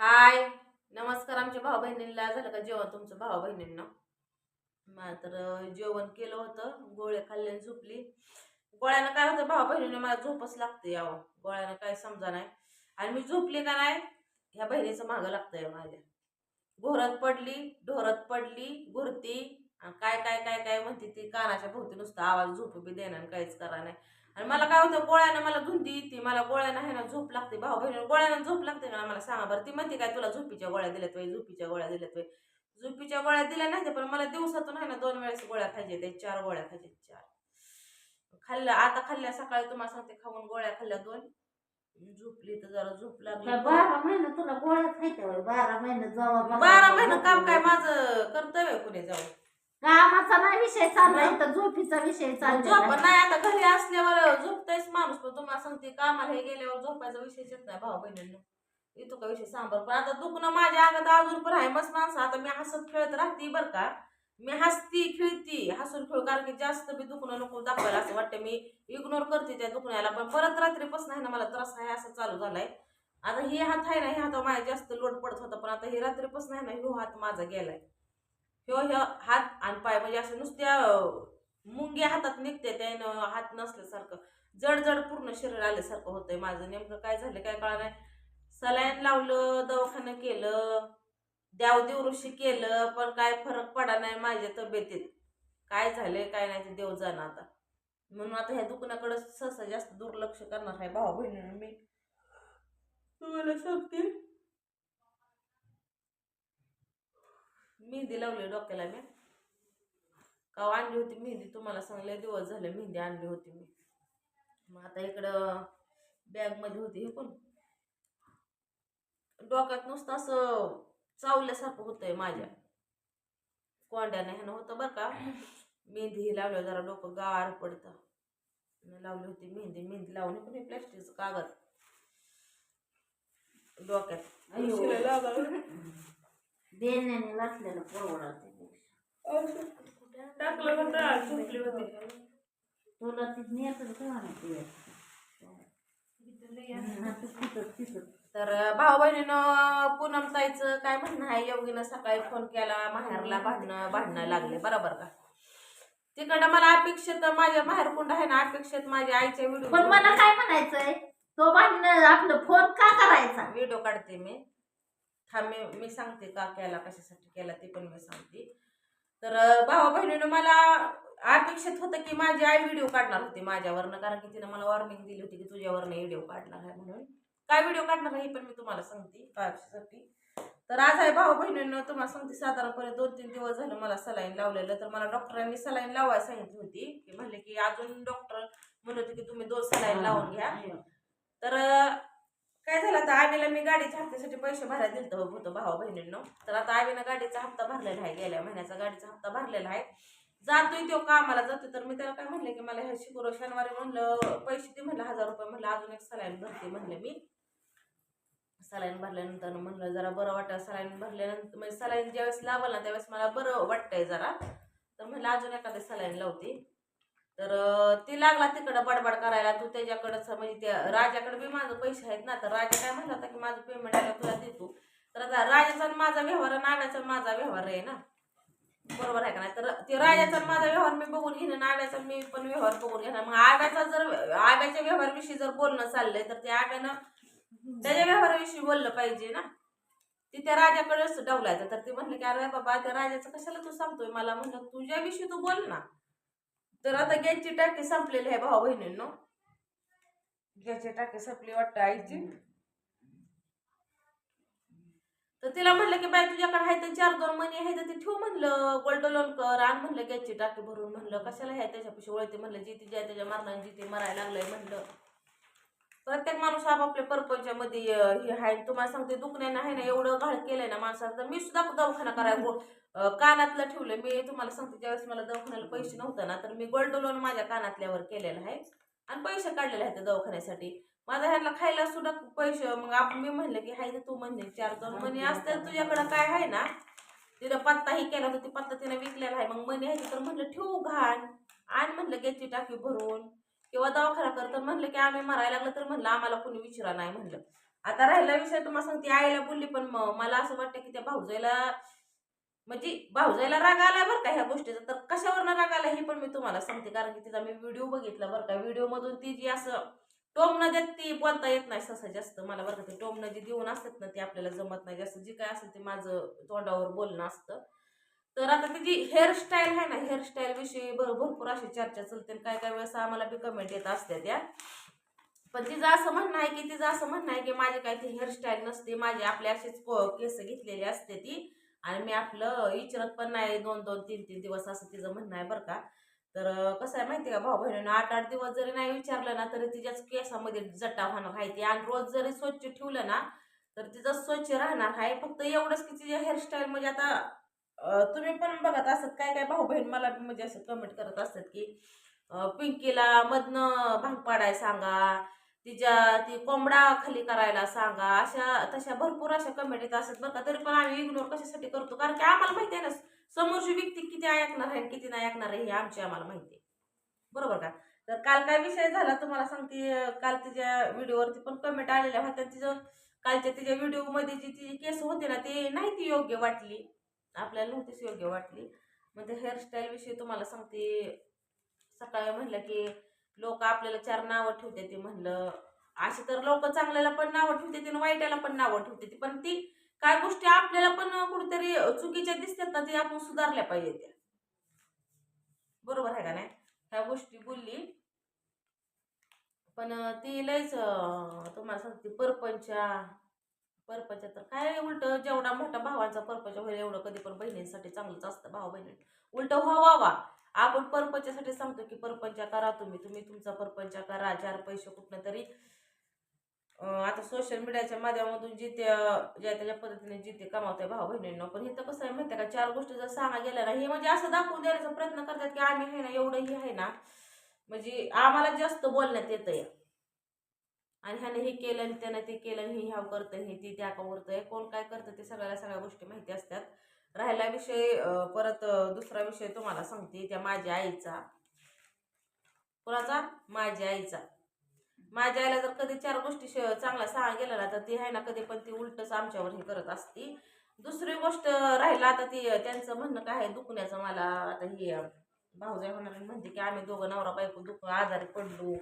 हाय नमस्कार आमच्या भाऊ बहिणींना झालं का जेवण तुमचं भाऊ बहिणींना मात्र तर जेवण केलं होतं. गोळ्या खाल्ल्या झोपली. गोळ्यानं काय होतं भाऊ बहिणीनं मला झोपच लागते यावं गोळ्यानं काय समजा नाही. आणि मी झोपली का नाही ह्या बहिणीचं मागं लागतंय हो माझ्या. घोरत पडली ढोरत पडली घुरती. काय काय काय काय म्हणते ती कानाच्या भोवती नुसतं आवाज झोप बी देणार काहीच करा नाही. आणि मला काय होतं गोळ्यानं मला धुंदी येते मला गोळ्यानं आहे ना झोप लागते. भाऊ बहिणी गोळ्यानं झोप लागते का ना मला सांगा बरं ती म्हणते काय तुला झोपीच्या गोळ्या दिल्यात वय झोपीच्या गोळ्या दिल्यात वय झोपीच्या गोळ्या दिल्या नाही पण मला दिवसातून आहे ना दोन वेळेस गोळ्या खायचे ते चार गोळ्या खायचे चार. खाल्ल्या आता खाल्ल्या सकाळी तुम्हाला सांगते खाऊन गोळ्या खाल्ल्या दोन. झोपली तर जरा झोप लागली. बारा महिने तुला गोळ्या खायच्या बारा महिने जवळ बारा महिने काम काय माझं कर्तव्य कुणी जाऊ कामाचा नाही विषय चाललाय तर झोपीचा विषय झोप चाललाय नाही आता घरी असल्यावर झोपतायच माणूस पण तुम्हाला सांगते कामाला हे गेल्यावर झोपायचा विषयच येत नाही भाऊ बहिणींना. येतो का विषय? सांबर पण. आता दुखणं माझ्या अंगात अजून पण आहे मस्त माणसं. आता मी हसत खेळत राहते बरं का. मी हसती खेळती हसून खेळ कारण की जास्त बी दुखणं नको दाखवायला असं वाटतं. मी इग्नोर करते त्या दुखण्याला पण परत रात्रीपासून आहे ना मला त्रास आहे असं चालू झालाय. आता ही हात आहे ना ह्या हातावर माझ्या जास्त लोड पडत होता पण आता ही रात्रीपासून आहे ना ह्यो हात माझा गेलाय. ह्यो ह्यो हात आणि पाय म्हणजे असं नुसत्या अं, मुंग्या हातात निघते त्यानं हात नसल्यासारखं. जड जड पूर्ण शरीर आल्यासारखं होतंय माझं. नेमकं काय झालं काय कळा नाही. सलाईन लावलं दवाखानं केलं द्याव देवऋषी केलं पण काय फरक पडा नाही माझ्या तब्येतीत. काय झालंय काय नाही ते देव जाणं आता. म्हणून आता ह्या दुकानाकडे सहसा जास्त दुर्लक्ष करणार आहे भाऊ बहिणी मी. तुम्हाला सांगते मेहंदी लावली डोक्याला मी. का आणली होती मेहंदी तुम्हाला सांगले दिवस झाले मेहंदी आणली होती मी. मग आता इकडं बॅगमध्ये होती हे पण. डोक्यात नुसतं असं चावल्यासारखं होतंय माझ्या. कोंड्याने ह्यानं होतं बरं का. मेहंदी ही लावल्यावर जरा डोकं गार पडतं. लावली होती मेहंदी. मेहंदी लावून पण हे प्लॅस्टिकचं कागद. डोक्यात. टाकलं होतं होती. तुला ती नेतच का तिथं तर भाऊ बहिणीनं पूनम ताईचं काय म्हणणं आहे? योगीनं सकाळी फोन केला माहेरला भांडणं भांडणं लागले. बरोबर का? तिकडं मला अपेक्षित माझ्या माहेरकुंड आहे ना अपेक्षित माझ्या आईच्या पण व्हिडिओ मला काय म्हणायचंय? तो भांडण आपलं फोन का करायचा? व्हिडिओ काढते मी. हा मी मी सांगते का केला कशासाठी केला ते पण मी सांगते. तर भावा बहिणीनं मला अपेक्षित होतं की माझी आई व्हिडिओ काढणार होती माझ्यावरनं कारण की तिनं मला वॉर्निंग दिली होती की तुझ्यावरनं व्हिडिओ काढणार आहे म्हणून. काय व्हिडिओ काढणार आहे हे पण मी तुम्हाला सांगते कशासाठी तर आज आहे भाऊ बहिणीनं तुम्हाला सांगते साधारणपणे दोन तीन दिवस झालं मला सलाईन लावलेलं तर मला डॉक्टरांनी सलाईन लावायला सांगितली होती की म्हणले की अजून डॉक्टर म्हणत होते की तुम्ही दोन सलाईन लावून घ्या. तर काय झालं? आता आवीला मी गाडीच्या हप्त्यासाठी पैसे भरायला दिलतं होतं भावा बहिणींनो. तर आता आवीनं गाडीचा हप्ता भरलेला आहे. गेल्या महिन्याचा गाडीचा हप्ता भरलेला आहे. जातोय तो कामाला जातोय. तर मी त्याला काय म्हणले की मला हे शुक्रवार शनिवारी म्हणलं पैसे दे म्हणलं हजार रुपये म्हणलं अजून एक सलाईन भरते म्हणले मी. सलाईन भरल्यानंतर म्हणलं जरा बरं वाटतं सलाईन भरल्यानंतर म्हणजे सलाईन ज्यावेळेस लावलं ना त्यावेळेस मला बरं वाटतंय जरा. तर म्हणलं अजून एखादी सलाईन लावते. तर ती लागला तिकडं बडबड करायला. तू त्याच्याकडंच म्हणजे त्या राजाकडे बी माझं पैसे आहेत ना. तर राजा काय म्हणला होता की माझं पेमेंट आलं तुला देतो. तर आता राजाचा माझा व्यवहार आणि माझा व्यवहार आहे ना. बरोबर आहे का नाही? तर ते राजाचा माझा व्यवहार मी बघून घेणं आणि आव्याचा मी पण व्यवहार बघून घेणार. मग आव्याचा जर आव्याच्या व्यवहाराविषयी जर बोलणं चाललंय तर ते आव्यानं त्याच्या व्यवहाराविषयी बोललं पाहिजे ना. ते त्या राजाकडेच डवलायचं. तर ते म्हणले की अरे बाबा त्या राजाचं कशाला तू सांगतोय? मला म्हणलं तुझ्याविषयी तू बोल ना. तर आता गॅसची टाकी संपलेली आहे भाऊ बहिणींनो. गॅसची टाकी संपली वाटतं आईची. तर तिला म्हणलं की बाय तुझ्याकडे आहे तर चार दोन मनी आहे तर ते ठेव म्हणलं गोल्ड लोन कर. आण म्हणलं गॅसची टाकी भरून. म्हणलं कशाला आहे त्याच्यापाशी ओळखते म्हणलं जिथे ती ज्या त्याच्या मरणाने जिथे मरायला लागलंय. म्हणलं प्रत्येक माणूस आपापल्या परपंचामध्ये हे आहे. तुम्हाला सांगते दुखण्यानं आहे ना एवढं घाळ केलंय ना माणसाचं. तर मी सुद्धा दवाखाना करायला कानातलं ठेवलं मी तुम्हाला सांगते ज्यावेळेस मला दवाखान्याला पैसे नव्हतं ना तर मी गोल्ड लोन माझ्या कानातल्यावर केलेलं आहे. आणि पैसे काढलेले आहेत दवाखान्यासाठी. माझ्या ह्यांना खायला सुद्धा पैसे मग आपण मी म्हणलं की हाय तर तू म्हणले चार दोन मनी असतील तुझ्याकडं काय आहे. ना तिला पत्ताही केला होता ती पत्ता तिने विकलेला आहे. मग मनी आहे तर म्हणलं ठेवू घाण. आणि म्हणलं गॅसची टाकी भरून. किंवा दवाखाना करतं म्हणलं की आम्ही मरायला लागलं तर म्हणलं आम्हाला कोणी विचारा नाही म्हणलं. आता राहिला विषय तुम्हाला सांगते आईला बोलली पण मला असं वाटतं की त्या भाऊजाईला म्हणजे भाऊजाईला राग आला बरं का ह्या गोष्टीचा. तर कशावरनं राग आला हे पण मी तुम्हाला सांगते कारण की तिचा मी व्हिडिओ बघितला बरं का. व्हिडिओ मधून ती जी असं टोमणं देत ती बोलता येत नाही ससा जास्त. मला बरं का ते टोमनं जी देऊन असतात ना ते आपल्याला जमत नाही. जास्त जी काय असेल ते माझं तोंडावर बोलणं असतं. तर आता तिची हेअरस्टाईल आहे ना हेअरस्टाईल विषयी भरपूर अशी चर्चा चलते आणि काय काय वेळेस आम्हाला बी कमेंट येत असते त्या पण तिचं असं म्हणणं आहे की तिचं असं म्हणणं आहे की माझी काय ती हेअरस्टाईल नसते माझी आपली अशीच केस घेतलेली असते ती. आणि मी आपलं इचरत पण नाही दोन दोन तीन तीन दिवस असं तिचं म्हणणं आहे बरं का. तर कसं आहे माहिती का भाऊ बहिणीनं आठ आठ दिवस जरी नाही विचारलं ना तरी तिच्याच केसामध्ये जटा होणार आहे ती. आणि रोज जरी स्वच्छ ठेवलं ना तर तिचं स्वच्छ राहणार आहे फक्त एवढंच की तिच्या हेअरस्टाईल म्हणजे आता तुम्ही पण बघत असत काय काय भाऊ बहीण मला म्हणजे असं कमेंट करत असतात की पिंकीला मधनं भांग पाडायला सांगा तिच्या ती कोंबडा खाली करायला सांगा अशा तशा भरपूर अशा कमेंट येत असतात बरं का. तरी पण आम्ही इग्नोर कशासाठी करतो? कारण की आम्हाला माहिती आहे ना समोरची व्यक्ती किती ऐकणार आहे आणि किती नाही ऐकणार आहे हे आमची आम्हाला माहिती आहे. बरोबर का? तर काल काय विषय झाला तुम्हाला सांगते काल तिच्या व्हिडिओवरती पण कमेंट आलेल्या होत्या. तिचं कालच्या तिच्या व्हिडिओमध्ये जी ती केस होते ना ते नाही ती योग्य वाटली. आपल्याला नव्हतीच योग्य वाटली. मग ते तुम्हाला सांगते. सकाळी म्हणलं की लोक आपल्याला चार नावं ठेवते ते म्हणलं. असे तर लोक चांगल्याला पण नावं ठेवते आणि वाईटाला पण नावं ठेवते ती. पण ती काय गोष्टी आपल्याला पण कुठेतरी चुकीच्या दिसतात ना ते आपण सुधारल्या पाहिजे त्या. बरोबर आहे का नाही? ह्या गोष्टी बोलली. पण ती लयच तुम्हाला सांगते परपंचा परपचा तर काय उलट? जेवढा मोठा भावांचा परपंच होईल एवढं कधी पण बहिणींसाठी चांगलंच असतं भाऊ बहिणी उलट व्हावा आपण परपंचासाठी सांगतो की परपंचा करा तुम्ही. तुम्ही तुमचा परपंच करा. चार पैसे कुठनं तरी आता सोशल मीडियाच्या माध्यमातून जिथे ज्या त्याच्या पद्धतीने जिथे कमावते भाऊ बहिणींना. पण इथं कसं आहे माहिती आहे का? चार गोष्टी जर सांगा गेल्या ना हे म्हणजे असं दाखवून देण्याचा प्रयत्न करतात की आम्ही आहे ना एवढं हे आहे ना. म्हणजे आम्हाला जास्त बोलण्यात येतं या आणि ह्याने हे केलं आणि त्यानं ते केलं आणि हे ह्या करतं हे ती त्या करतंय कोण काय करतं ते सगळ्याला सगळ्या गोष्टी माहिती असतात. राहिला विषय परत दुसरा विषय तुम्हाला सांगते. त्या माझ्या आईचा. कोणाचा? माझ्या आईचा. माझ्या आईला जर कधी चार गोष्टी श- चांगला सांगा गेला ना तर ती आहे ना कधी पण ती उलटच आमच्यावर हे करत असती. दुसरी गोष्ट राहिला आता ती त्यांचं म्हणणं काय आहे दुखण्याचं मला आता हे भाऊजाई होणार म्हणते की आम्ही दोघं नवरा बायको दुख आजारी पडलो.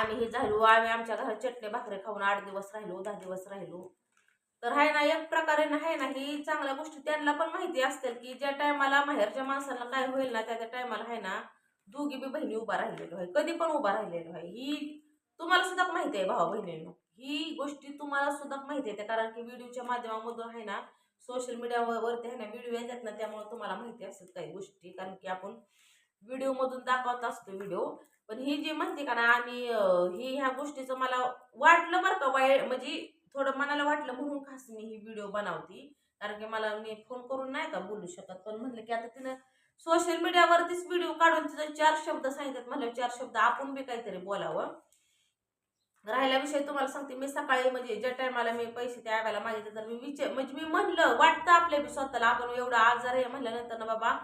आम्ही हे झालो आम्ही आमच्या घरात चटणी भाकरी खाऊन आठ दिवस राहिलो दहा दिवस राहिलो. तर आहे ना एक प्रकारे ना आहे ना ही चांगल्या गोष्टी त्यांना पण माहिती असतील की ज्या टायमाला माहेरच्या माणसाला काय होईल ना त्या त्या टायमाला आहे ना दोघी बी बहिणी उभा राहिलेलो आहे कधी पण उभा राहिलेलो आहे ही तुम्हाला सुद्धा माहिती आहे भावा बहिणींनो. ही गोष्टी तुम्हाला सुद्धा माहिती आहे कारण की व्हिडिओच्या माध्यमामधून आहे ना सोशल मीडियावरती आहे ना व्हिडिओ येतात ना त्यामुळे तुम्हाला माहिती असतात काही गोष्टी. कारण की आपण व्हिडिओमधून दाखवत असतो व्हिडिओ. पण ही जी म्हणते का ना आम्ही ही ह्या गोष्टीचं मला वाटलं बरं का वाईट म्हणजे थोडं मनाला वाटलं म्हणून खास मी ही व्हिडिओ बनवती. कारण की मला मी फोन करून नाही का बोलू शकत पण म्हणलं की आता तिनं सोशल मीडियावरतीच व्हिडिओ काढून तिथं चार शब्द सांगितलेत म्हणलं चार शब्द आपण बी काहीतरी बोलावं. राहिला विषय तुम्हाला सांगते मी सकाळी म्हणजे ज्या टायमाला मी पैसे त्या मागितले तर मी विचार म्हणजे मी म्हणलं वाटतं आपल्या बी स्वतःला आपण एवढं आजार आहे म्हणल्यानंतर ना बाबा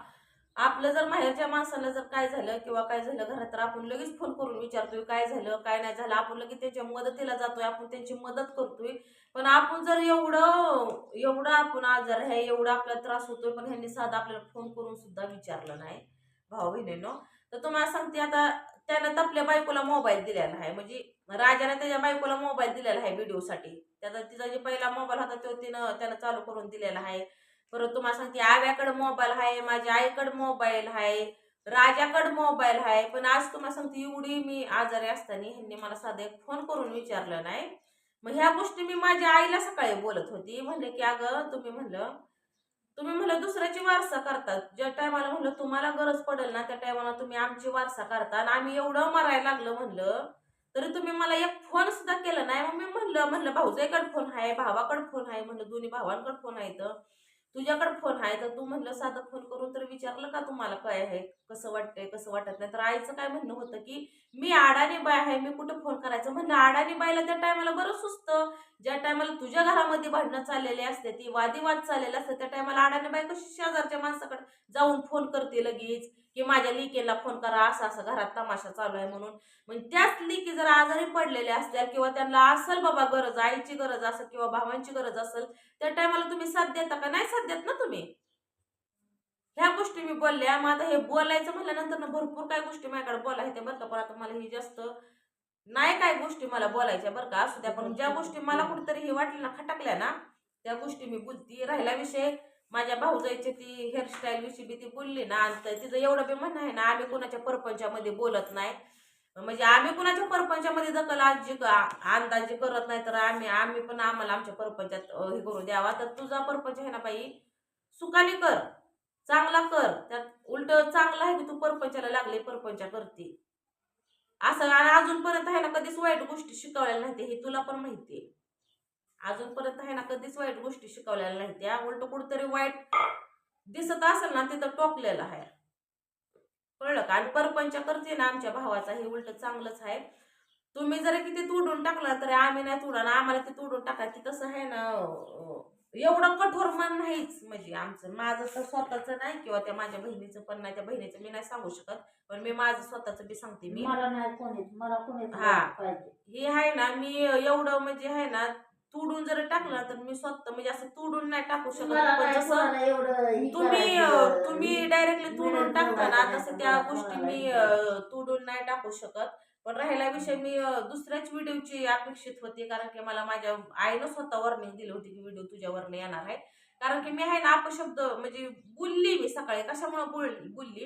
आपलं जर माहेरच्या माणसाला जर काय झालं किंवा काय झालं घरात तर आपण लगेच फोन करून विचारतोय काय झालं काय नाही झालं? आपण लगेच त्यांच्या मदतीला जातोय आपण त्यांची मदत करतोय. पण आपण जर एवढं एवढं आपण आजार आहे एवढा आपला त्रास होतोय पण ह्यांनी साधा आपल्याला फोन करून सुद्धा विचारलं नाही भाऊ बहिणींनो. तर तुम्हाला सांगते आता त्यानं तर आपल्या बायकोला मोबाईल दिलेला आहे. म्हणजे राजाने त्याच्या बायकोला मोबाईल दिलेला आहे व्हिडिओसाठी त्याचा तिचा जे पहिला मोबाईल होता तो तिनं त्यानं चालू करून दिलेला आहे. परत तुम्हाला सांगते आव्याकडे मोबाईल आहे माझ्या आईकडे मोबाईल आहे राजाकडे मोबाईल आहे पण आज तुम्हाला सांगते एवढी मी आजारी असताना ह्यांनी मला साधा एक फोन करून विचारलं नाही. मग ह्या गोष्टी मी माझ्या आईला सकाळी बोलत होती. म्हणलं की अगं तुम्ही म्हणलं तुम्ही म्हणलं दुसऱ्याची वारसा करतात ज्या टायमाला म्हणलं तुम्हाला गरज पडेल ना त्या टायमाला तुम्ही आमची वारसा करता. आणि आम्ही एवढं मरायला लागलं म्हणलं तरी तुम्ही मला एक फोन सुद्धा केला नाही. मग मी म्हणलं म्हणलं भाऊजाईकडे फोन आहे भावाकडे फोन आहे म्हणलं दोन्ही भावांकडे फोन आहे तर तुझ्याकडे फोन आहे तर तू म्हणलं साधं फोन करून तर विचारलं का तुम्हाला काय आहे कसं वाटतंय कसं वाटत नाही? तर आईचं काय म्हणणं होतं की मी अडाणी बाय आहे मी कुठं फोन करायचं? म्हणलं अडाणी बायला त्या टायमाला बरं सुचतं. ज्या टायमाला तुझ्या घरामध्ये भांडणं चाललेली असते ती वादिवाद चाललेले असते त्या टायमाला अडाणी बाय कशी शेजारच्या माणसाकडे जाऊन फोन करते लगेच? की माझ्या लिकेला फोन करा असं असं घरात तमाशा चालू आहे म्हणून. मग त्याच लिकी जर आजारी पडलेल्या असल्या किंवा त्यांना असेल बाबा गरज आईची गरज असेल किंवा भावांची गरज असेल त्या टायमाला तुम्ही साथ देता का? नाही साथ देत ना तुम्ही. ह्या गोष्टी मी बोलल्या. मग आता हे बोलायचं म्हटल्यानंतर ना भरपूर काय गोष्टी माझ्याकडे बोलायच्या बरं का. पण आता मला ही जास्त नाही काय गोष्टी मला बोलायच्या बरं का. असू द्या पण ज्या गोष्टी मला कुठेतरी हे वाटलं ना खटकल्या ना त्या गोष्टी मी बोलती. राहिला विषय. माझ्या भाऊजाईची ती हेअरस्टाईल विषयी बी ती बोलली ना आणि तर तिचं एवढं बी म्हणणं आहे ना आम्ही कोणाच्या परपंचामध्ये बोलत नाही. म्हणजे आम्ही कुणाच्या परपंचामध्ये दखल आजी अंदाजी करत नाही तर आम्ही आम्ही पण आम्हाला आमच्या परपंचात हे करू द्यावा. तर तुझा परपंच आहे ना बाई सुखाने कर चांगला कर. त्यात उलट चांगलं आहे की तू परपंचाला लागले परपंचा करते. असं आणि अजूनपर्यंत आहे ना कधीच वाईट गोष्टी शिकवलेल्या नाही हे तुला पण माहिती आहे. अजूनपर्यंत आहे ना कधीच वाईट गोष्टी शिकवलेल्या नाही त्या उलट कुठतरी वाईट दिसत असेल ना तिथं टोकलेलं आहे. कळलं का? आणि परपंच करते ना आमच्या भावाचा हे उलट चांगलंच आहे. तुम्ही जरी किती तोडून टाकला तरी आम्ही नाही तोडा ना आम्हाला ते तोडून टाका ती कसं आहे ना एवढं कठोर मन नाहीच. म्हणजे आमचं माझं तर स्वतःचं नाही किंवा त्या माझ्या बहिणीचं पण नाही. त्या बहिणीचं मी नाही सांगू शकत. पण मी माझं स्वतःचं बी सांगते मी. मला नाही कोणीच मला कोणीच हा. हे आहे ना मी एवढं म्हणजे आहे ना तोडून जर टाकलं तर मी स्वतः म्हणजे असं तोडून नाही टाकू शकत. पण जसं तुम्ही तुम्ही डायरेक्टली तोडून टाकता ना तसं त्या गोष्टी मी तोडून नाही टाकू शकत. पण राहिला विषय मी दुसऱ्याच व्हिडिओची अपेक्षित होती. कारण की मला माझ्या आईनं स्वतः वॉर्निंग दिली होती की व्हिडिओ तुझ्यावरनं येणार आहे. कारण की मी आहे ना अपशब्द म्हणजे बोलली मी सकाळी. कशामुळे बोल बोलली?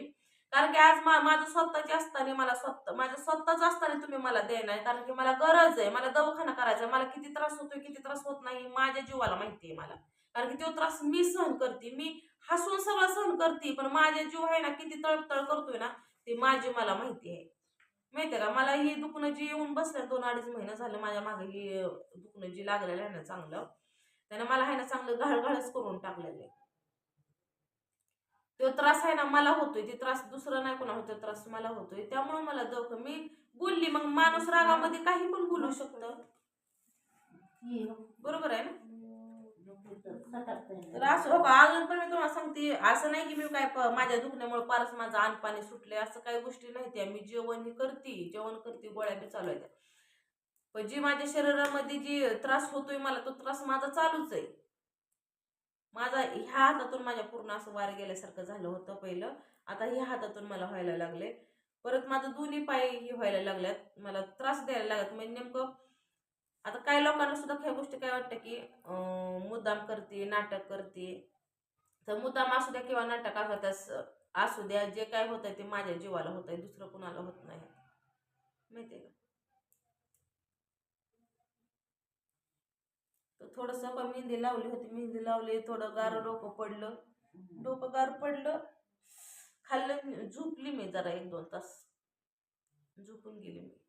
कारण की आज मा माझं स्वतःचे असताना मला स्वतः माझं स्वतःच असताना तुम्ही मला देणार कारण की मला गरज आहे मला दवाखाना करायचा आहे मला किती त्रास होतोय किती त्रास होत नाही माझ्या जीवाला माहिती आहे मला. कारण की तो त्रास मी सहन करते मी हसून सगळं सहन करते पण माझ्या जीव आहे ना किती तळतळ करतोय ना ते माझी मला माहिती आहे. माहिती आहे का? मला ही दुखणं जी येऊन बसल्या दोन अडीच महिने झालं माझ्या मागे ही दुखणं जी लागलेलं आहे ना चांगलं. त्यानं मला आहे ना चांगलं घाळघाळच करून टाकलेलं आहे. तो त्रास आहे ना मला होतोय. ते त्रास दुसरा नाही कोणा होतो त्रास मला होतोय. त्यामुळे मला दख. मी बोलली मग माणूस रागामध्ये काही पण बोलू शकतं. बरोबर आहे ना? त्रास तर असं हो का? अजून पण मी तुम्हाला सांगते असं नाही की मी काय माझ्या दुखण्यामुळे फारच माझं अन्नपाणी सुटले असं काही गोष्टी नाही त्या. मी जेवण करते जेवण करते गोळ्या बी चालू आहे पण जी माझ्या शरीरामध्ये जी त्रास होतोय मला तो त्रास माझा चालूच आहे. माझा ह्या हातातून माझ्या पूर्ण असं वार गेल्यासारखं झालं होतं पहिलं. आता ह्या हातातून मला व्हायला लागले. परत माझं दोन्ही पाय हे व्हायला लागल्यात. मला त्रास द्यायला लागत. म्हणजे नेमकं आता काही लोकांना सुद्धा काही गोष्टी काय वाटतं की मुद्दाम करते नाटक करते. तर मुद्दाम असू द्या किंवा नाटक असू त्यास असू द्या. जे काय होत आहे ते माझ्या जीवाला होत आहे दुसरं कुणाला होत नाही. माहितीये का? थोडंसं का मेहंदी लावली होती मेहंदी लावली थोडं गार डोकं पडलं. डोकं गार पडलं खाल्लं झोपली मी जरा एक दोन तास. झोपून गेली मी.